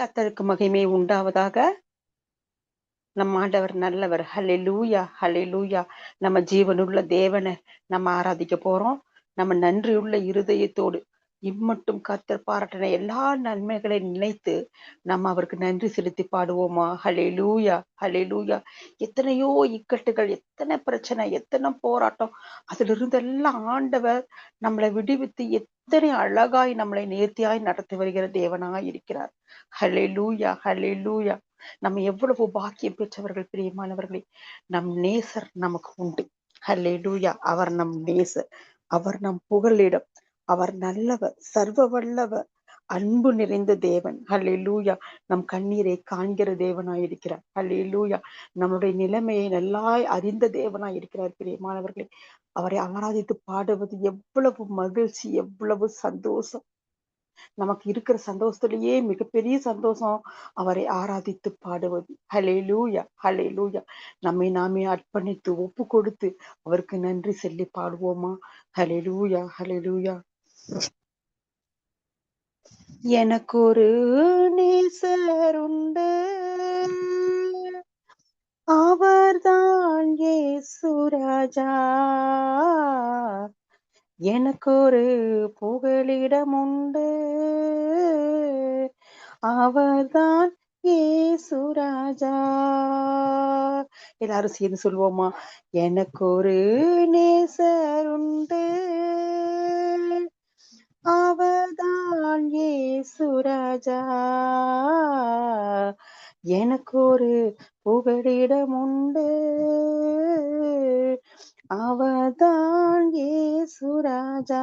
கத்தருக்கு மகிமை உண்டாவதாக. நம் ஆண்டவர் நல்லவர். ஹலே லூயா ஹலே லூயா நம்ம ஜீவனுள்ள தேவனை நம்ம ஆராதிக்க போறோம். நம்ம நன்றியுள்ள இருதயத்தோடு இம்மட்டும் கத்தர் பாராட்டின எல்லா நன்மைகளை நினைத்து நம்ம அவருக்கு நன்றி செலுத்தி பாடுவோமா? ஹலே லூயா ஹலே லூயா எத்தனையோ இக்கட்டுகள் எத்தனை பிரச்சனை எத்தனை போராட்டம் அதுல இருந்தெல்லாம் ஆண்டவர் நம்மளை விடுவித்து இத்தனை அழகாய் நம்மளை நேர்த்தியாய் நடத்தி வருகிற தேவனாய் இருக்கிறார். ஹலே லூயா ஹலே லூயா நம்ம எவ்வளவு பாக்கியம் பெற்றவர்கள் பிரியமானவர்களே நம் நேசர் நமக்கு உண்டு. ஹலே லூயா அவர் நம் நேசர். அவர் நம் புகழிடம் அவர் நல்லவர் சர்வ வல்லவர் அன்பு நிறைந்த தேவன். ஹலே லூயா நம் கண்ணீரை காண்கிற தேவனாய் இருக்கிறார். ஹலே லூயா நம்முடைய நிலைமையை நல்லாய் அறிந்த தேவனாய் இருக்கிறார் பிரியமானவர்களே. அவரை ஆராதித்து பாடுவது எவ்வளவு மகிழ்ச்சி எவ்வளவு சந்தோஷம். நமக்கு இருக்கிற சந்தோஷத்திலேயே மிகப்பெரிய சந்தோஷம் அவரை ஆராதித்து பாடுவது. ஹலே லூயா ஹலே லூயா நம்மை நாமே அர்ப்பணித்து ஒப்பு கொடுத்து அவருக்கு நன்றி சொல்லி பாடுவோமா? ஹலே லூயா ஹலே லூயா எனக்கு ஒரு நேசர் அவர்தான் ஏசுராஜா எனக்கு ஒரு புகலிடம் உண்டு. அவர்தான் ஏசுராஜா எல்லாரும் சேர்ந்து சொல்லுவோமா எனக்கு ஒரு நேசர் உண்டு. அவர்தான் ஏசுராஜா எனக்கு ஒரு புகழிடமுண்டு உண்டு. அவர்தான் ஏசுராஜா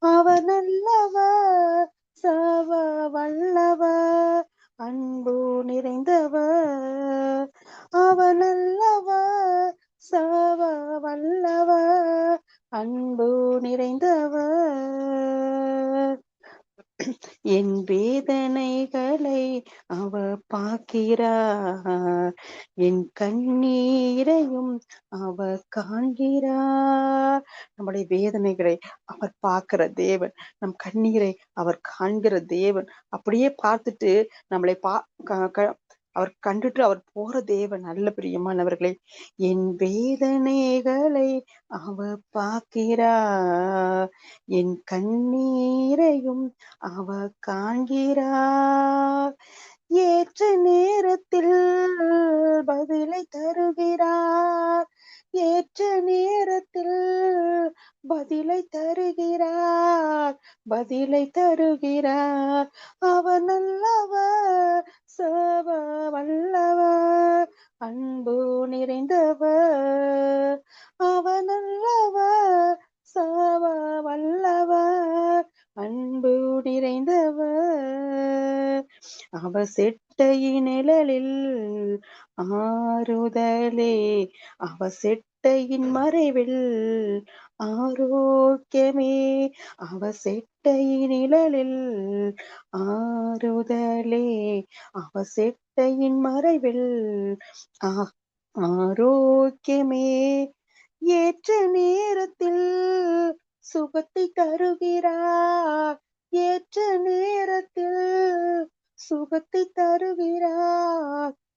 அவர் நல்லவர் சவ வல்லவர் அன்பு நிறைந்தவர் அவர் நல்லவர் சவ வல்லவர் அன்பு நிறைந்தவர் என் வேதனைகளை அவ பார்க்கிறார். என் கண்ணீரையும் அவ காண்கிறார். நம்முடைய வேதனைகளை அவர் பார்க்கிற தேவன் நம் கண்ணீரை அவர் காண்கிற தேவன். அப்படியே பார்த்துட்டு நம்மளை பா அவர் கண்டுட்டு அவர் போற தேவன் நல்ல பிரியமானவர்களே என் வேதனைகளை அவ பார்க்கிறா. என் கண்ணீரையும் அவ காண்கிறார் ஏற்ற நேரத்தில் பதிலை தருகிறார் ஏற்ற நேரத்தில் பதிலை தருகிறார் பதிலை தருகிறார் அவர் நல்லவர் சவ வல்லவர் அன்பு நிறைந்தவர். அவர் நல்லவர் சவ வல்லவர் அன்பு நிறைந்தவர். அவ செட்டையின் நிழலில் ஆறுதலே அவ செட்டையின் மறைவில் ஆரோக்கியமே அவ செட்டையின் நிழலில் ஆறுதலே அவ செட்டையின் மறைவில் ஆரோக்கியமே. ஏற்ற நேரத்தில் சுகத்தை தருகிறார் ஏற்ற நேரத்தில் சுகத்தை தருகிறார்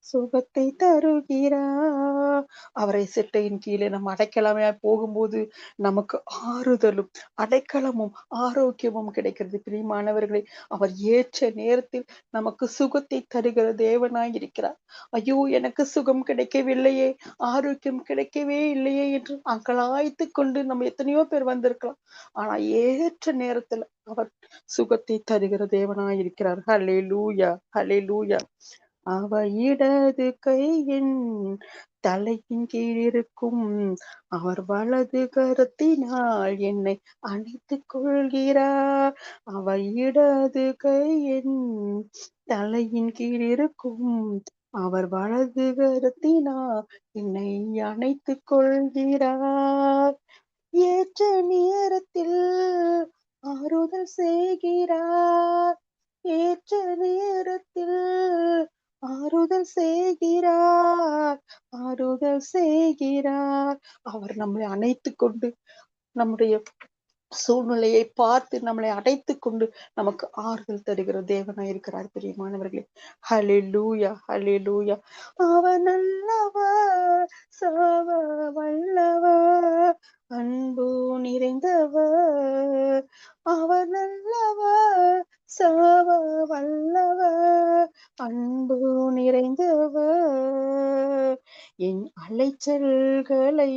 சுகத்தை தருகிறார் அவரை சிட்டையின் கீழே நம்ம அடைக்கலமையா போகும்போது நமக்கு ஆறுதலும் அடைக்கலமும் ஆரோக்கியமும் கிடைக்கிறது. பிரியமானவர்களை அவர் ஏற்ற நேரத்தில் நமக்கு சுகத்தை தருகிற தேவனாய் இருக்கிறார் ஐயோ எனக்கு சுகம் கிடைக்கவில்லையே ஆரோக்கியம் கிடைக்கவே இல்லையே என்று அங்கலாய்த்து கொண்டு நம்ம எத்தனையோ பேர் வந்திருக்கலாம். ஆனா ஏற்ற நேரத்துல அவர் சுகத்தை தருகிற தேவனாய் இருக்கிறார் ஹலே லூயா ஹலே லூயா அவ இடது கையின் தலையின் கீழ் இருக்கும். அவர் வலது கருத்தினால் என்னை அணைத்துக் கொள்கிறார். அவ இடது கையின் தலையின் கீழ் இருக்கும். அவர் வலது கருத்தினால் என்னை அணைத்துக் கொள்கிறார். ஏற்ற நேரத்தில் ஆறுதல் செய்கிறார். ஏற்ற நேரத்தில் ஆறுதல் செய்கிறார் ஆறுதல் செய்கிறார். அவர் நம்மளை அணைத்து கொண்டு நம்முடைய சூழ்நிலையை பார்த்து நம்மளை அடைத்து கொண்டு நமக்கு ஆறுதல் தருகிற தேவனாய் இருக்கிறார் பிரியமானவர்களே. ஹலே லூயா ஹலே லூயா அவன் நல்லா சவ வல்லவர் அன்பு நிறைந்தவர் அவர் நல்லவர் சவ வல்லவர் அன்பு நிறைந்தவர் என் அலைச்சல்களை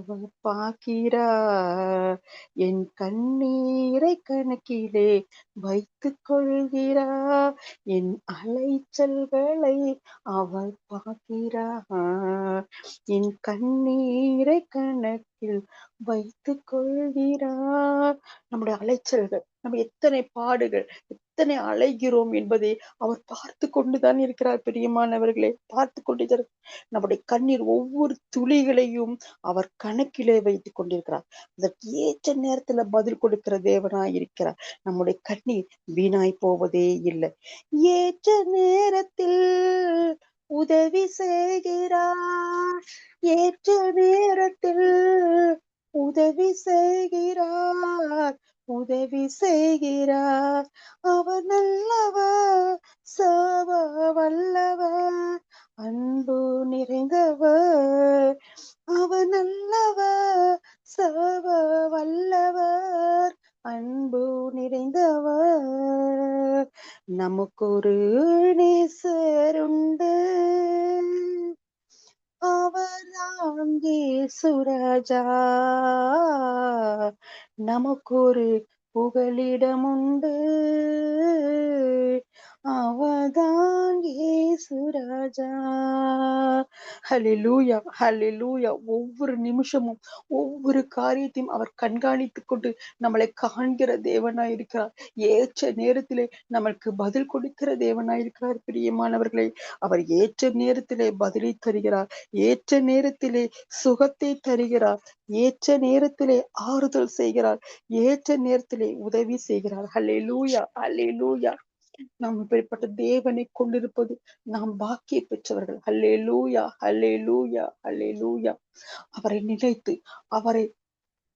அவர் பார்க்கிறார் என் கண்ணீரை கணக்கிலே வைத்துக் கொள்கிறார் என் அலைச்சல்களை அவர் பார்க்கிறார். என் கண்ணீரை கணக்கில் வைத்துக் கொள்கிறார் நம்முடைய அலைச்சல்கள் நம்ம எத்தனை பாடுகள் எத்தனை அலைகிறோம் என்பதை அவர் பார்த்து கொண்டுதான் இருக்கிறார் பிரியமானவர்களே. பார்த்து கொண்டு நம்முடைய கண்ணீர் ஒவ்வொரு துளிகளையும் அவர் கணக்கிலே வைத்துக் கொண்டிருக்கிறார். அதற்கு ஏற்ற நேரத்துல பதில் கொடுக்கிற தேவனாய் இருக்கிறார். நம்முடைய கண்ணீர் வீணாய் போவதே இல்லை. ஏற்ற நேரத்தில் உதவி செய்கிறார். ஏற்ற நேரத்தில் உதவி செய்கிறார். உதவி செய்கிறார். அவர் நல்லவர் சவ வல்லவர் அன்பு நிறைந்தவர். அவர் நல்ல சவ வல்லவர் அன்பு നമുക്കൊരു நமக்கு ஒரு நேசருண்டு. அவர்தான் சுரஜா. நமக்கொரு புகலிடம் உண்டு அவதான் ஏசுராஜா ஹலிலூயா ஹலிலூயா ஒவ்வொரு நிமிஷமும் ஒவ்வொரு காரியத்தையும் அவர் கண்காணித்துக் கொண்டு நம்மளை காண்கிற தேவனாய் இருக்கிறார். ஏற்ற நேரத்திலே நம்மளுக்கு பதில் கொடுக்கிற தேவனாய் இருக்கிறார் பிரியமானவர்களை. அவர் ஏற்ற நேரத்திலே பதிலை தருகிறார். ஏற்ற நேரத்திலே சுகத்தை தருகிறார். ஏற்ற நேரத்திலே ஆறுதல் செய்கிறார். ஏற்ற நேரத்திலே உதவி செய்கிறார். ஹலே லூயா ஹலே லூயா நாம் இப்படிப்பட்ட தேவனை கொண்டிருப்பது நாம் பாக்கிய பெற்றவர்கள். ஹல்லே லூயா ஹல்லே லூயா ஹல்லே லூயா அவரை நினைத்து அவரை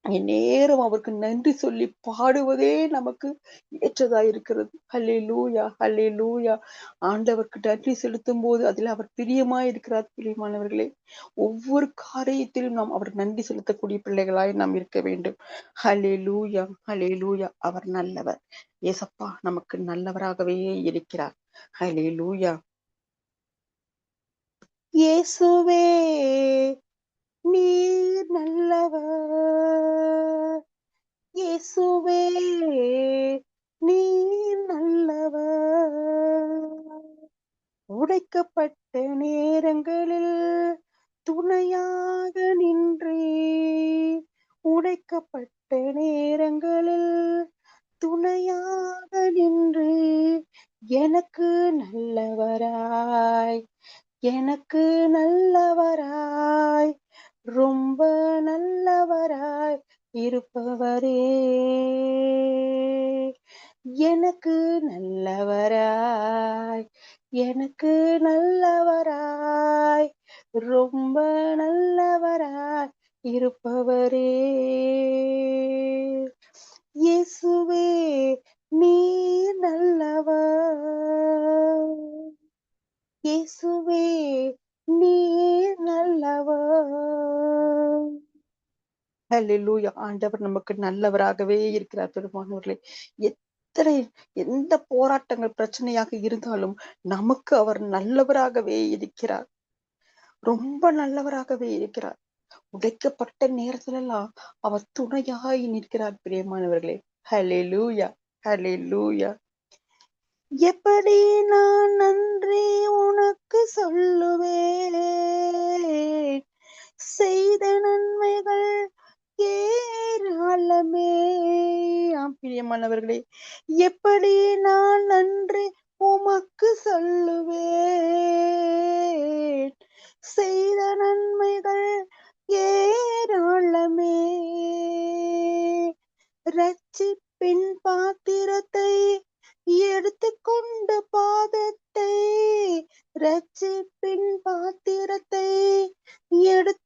நேரம் அவருக்கு நன்றி சொல்லி பாடுவதே நமக்கு ஏற்றதா இருக்கிறது. ஹல்லே லூயா ஹல்லே லூயா ஆண்டவருக்கு நன்றி செலுத்தும் போது அதில் அவர் பிரியமா இருக்கிறார் பிரியமானவர்களே. ஒவ்வொரு காரியத்திலும் நாம் அவர் நன்றி செலுத்தக்கூடிய பிள்ளைகளாய் நாம் இருக்க வேண்டும். ஹலே லூயா ஹலே லூயா அவர் நல்லவர். ஏசப்பா நமக்கு நல்லவராகவே இருக்கிறார். ஹலே லூயா இயேசுவே. நீர் நல்லவர். இயேசுவே நீர் நல்லவர். உடைக்கப்பட்ட நேரங்களில் துணையாக நின்றே உடைக்கப்பட்ட நேரங்களில் துணையாக நின்று எனக்கு நல்லவராய் எனக்கு நல்லவராய். ரொம்ப நல்லவராய் இருப்பவரே. எனக்கு நல்லவராய் எனக்கு நல்லவராய் ரொம்ப நல்லவராய் இருப்பவரே. இயேசுவே நீ நல்லவர். இயேசுவே நீ நல்லவர் ஹalleluya ஆண்டவர் நமக்கு நல்லவராகவே இருக்கிறார் பெருமானவர்களே. எத்தனை எந்த போராட்டங்கள் பிரச்சனையாக இருந்தாலும் நமக்கு அவர் நல்லவராகவே இருக்கிறார். ரொம்ப நல்லவராகவே இருக்கிறார். உடைக்கப்பட்ட நேரத்திலெல்லாம் அவர் துணையாய் நிற்கிறார் பிரியமானவர்களே. ஹலே லூயா ஹலே லூயா எப்படி நான் நன்றி உனக்கு சொல்லுவேன்? செய்த நன்மைகள் ஏராளமே. பிரியமானவர்களே எப்படி நான் நன்றி உமக்கு சொல்லுவேன்? செய்த நன்மைகள் ஏராளமே. ரட்சிப்பின் பாத்திரத்தை எடுத்துக்கொண்டு பாதத்தை ரட்சிப்பின் பாத்திரத்தை எடுத்து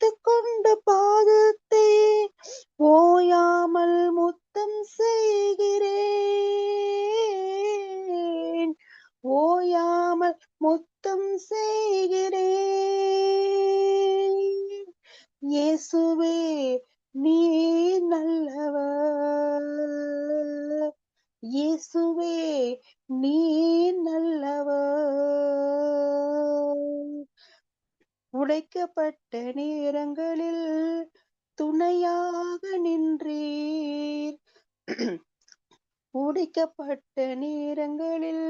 நல்லவ உடைக்கப்பட்ட நேரங்களில் துணையாக நின்றீர். உடைக்கப்பட்ட நேரங்களில்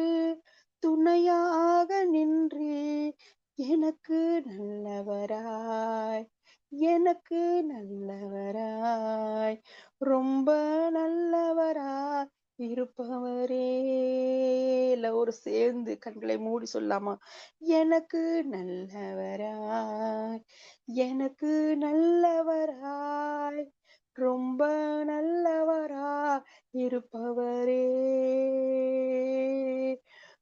துணையாக நின்றீர். எனக்கு நல்லவராய் எனக்கு நல்லவராய். ரொம்ப நல்லவராய் இருப்பவரே ஒரு சேர்ந்து கண்களை மூடி சொல்லாமா எனக்கு நல்லவராய் எனக்கு நல்லவராய் ரொம்ப நல்லவரா இருப்பவரே.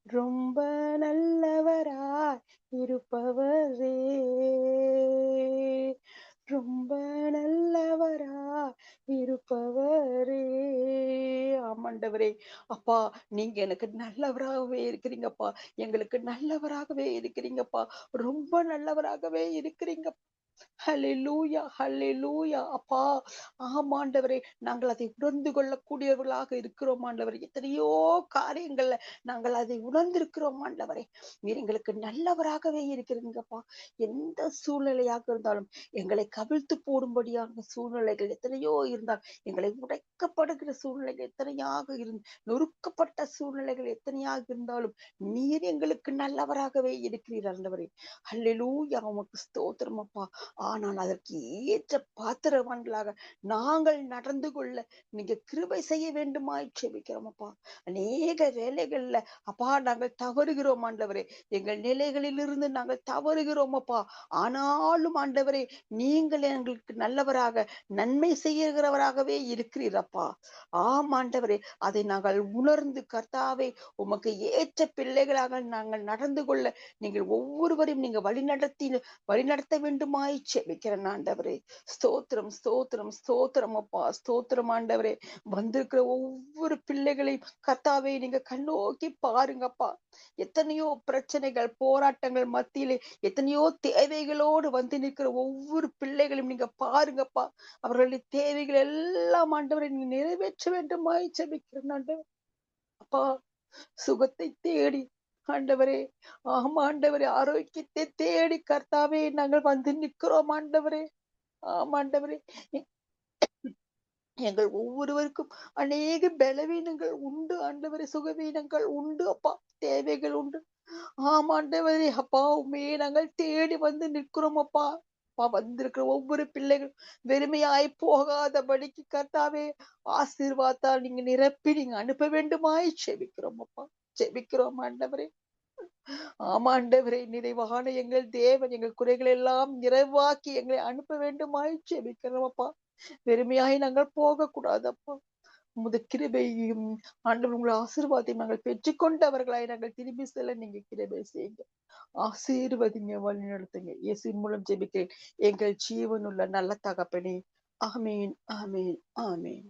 ரொம்ப நல்லவராய் இருப்பவரே ரொம்ப நல்லவரா இருப்பவரே ஆண்டவரே. அப்பா நீங்க எனக்கு நல்லவராகவே இருக்கிறீங்கப்பா. எங்களுக்கு நல்லவராகவே இருக்கிறீங்கப்பா. ரொம்ப நல்லவராகவே இருக்கிறீங்க. ஹலெலூயா ஹலெலூயா அப்பா ஆமாண்டவரே நாங்கள் அதை உணர்ந்து கொள்ளக்கூடியவர்களாக இருக்கிறோம் ஆண்டவரே. எத்தனையோ காரியங்கள்ல நாங்கள் அதை உணர்ந்திருக்கிறோம் ஆண்டவரே. நீர் எங்களுக்கு நல்லவராகவே இருக்கிறீங்கப்பா. எந்த சூழ்நிலையாக இருந்தாலும் எங்களை கவிழ்த்து போடும்படியான சூழ்நிலைகள் எத்தனையோ இருந்தால் எங்களை உடைக்கப்படுகிற சூழ்நிலைகள் எத்தனையாக இருந்து நொறுக்கப்பட்ட சூழ்நிலைகள் எத்தனையாக இருந்தாலும் நீர் எங்களுக்கு நல்லவராகவே இருக்கிறீர் ஆண்டவரே. ஹல்லெலூயா உமக்கு ஸ்தோத்திரம் அப்பா. ஆனால் அதற்கு ஏற்ற பாத்திரவான்களாக நாங்கள் நடந்து கொள்ள நீங்க கிருபை செய்ய வேண்டுமாய் செபிக்கிறோம் அப்பா. அநேக வேலைகள்ல அப்பா நாங்கள் தவறுகிறோம் ஆண்டவரே. எங்கள் நிலைகளிலிருந்து நாங்கள் தவறுகிறோம் அப்பா. ஆனாலும் ஆண்டவரே நீங்கள் எங்களுக்கு நல்லவராக நன்மை செய்கிறவராகவே இருக்கிறீரப்பா ஆம் ஆண்டவரே. அதை நாங்கள் உணர்ந்து கர்த்தாவே உமக்கு ஏற்ற பிள்ளைகளாக நாங்கள் நடந்து கொள்ள நீங்கள் ஒவ்வொருவரையும் நீங்க வழிநடத்தி வழிநடத்த வேண்டுமாய் ஜெபிக்கிறேன் ஆண்டவரே. ஸ்தோத்திரம் ஸ்தோத்திரம் ஸ்தோத்திரம் அப்பா ஸ்தோத்திரம் ஆண்டவரே. வந்திருக்கிற ஒவ்வொரு பிள்ளைகளையும் கத்தாவே நீங்க கண்ணோக்கி பாருங்கப்பா. எத்தனையோ பிரச்சனைகள் போராட்டங்கள் மத்தியிலே எத்தனையோ தேவைகளோடு வந்து நிற்கிற ஒவ்வொரு பிள்ளைகளையும் நீங்க பாருங்கப்பா. அவர்களுடைய தேவைகள் எல்லாம் ஆண்டவரை நீங்க நிறைவேற்ற வேண்டுமாய் ஜெபிக்கிறேன் ஆண்டவர். அப்பா சுகத்தை தேடி ஆண்டவரே ஆமா ஆண்டவரே ஆரோக்கியத்தை தேடி கர்த்தாவே நாங்கள் வந்து நிற்கிறோம் ஆண்டவரே. ஆமா ஆண்டவரே எங்கள் ஒவ்வொருவருக்கும் அநேக பலவீனங்கள் உண்டு ஆண்டவரே சுகவீனங்கள் உண்டு அப்பா தேவைகள் உண்டு. ஆமாண்டவரே அப்பா உண்மையே நாங்கள் தேடி வந்து நிற்கிறோம் அப்பா. அப்பா வந்திருக்கிற ஒவ்வொரு பிள்ளைகள் வெறுமையாய் போகாதபடிக்கு கர்த்தாவே ஆசீர்வாத்தால் நீங்க நிரப்பி நீங்க அனுப்ப வேண்டுமாய் செபிக்கிறோம் அப்பா. செபிக்கிறோம் ஆண்டவரே. ஆமா ஆண்டவரே நிறைவான எங்கள் தேவன் எங்கள் குறைகள் எல்லாம் நிறைவாக்கி எங்களை அனுப்ப வேண்டுமாய் செபிக்கிறோம் அப்பா. வெறுமையாய் நாங்கள் போக கூடாதப்பா உமது கிருபையும் ஆண்டவர் உங்களை ஆசீர்வாதத்தையும் நாங்கள் பெற்றுக்கொண்டவர்களாய் நாங்கள் திரும்பி செல்ல நீங்க கிருபை செய்யுங்க. ஆசீர்வதிங்க வழி நடத்துங்க. இயேசுவின் மூலம் ஜெபிக்கிறேன். எங்கள் ஜீவனுள்ள நல்ல தகப்பனே. ஆமீன் ஆமீன் ஆமீன்.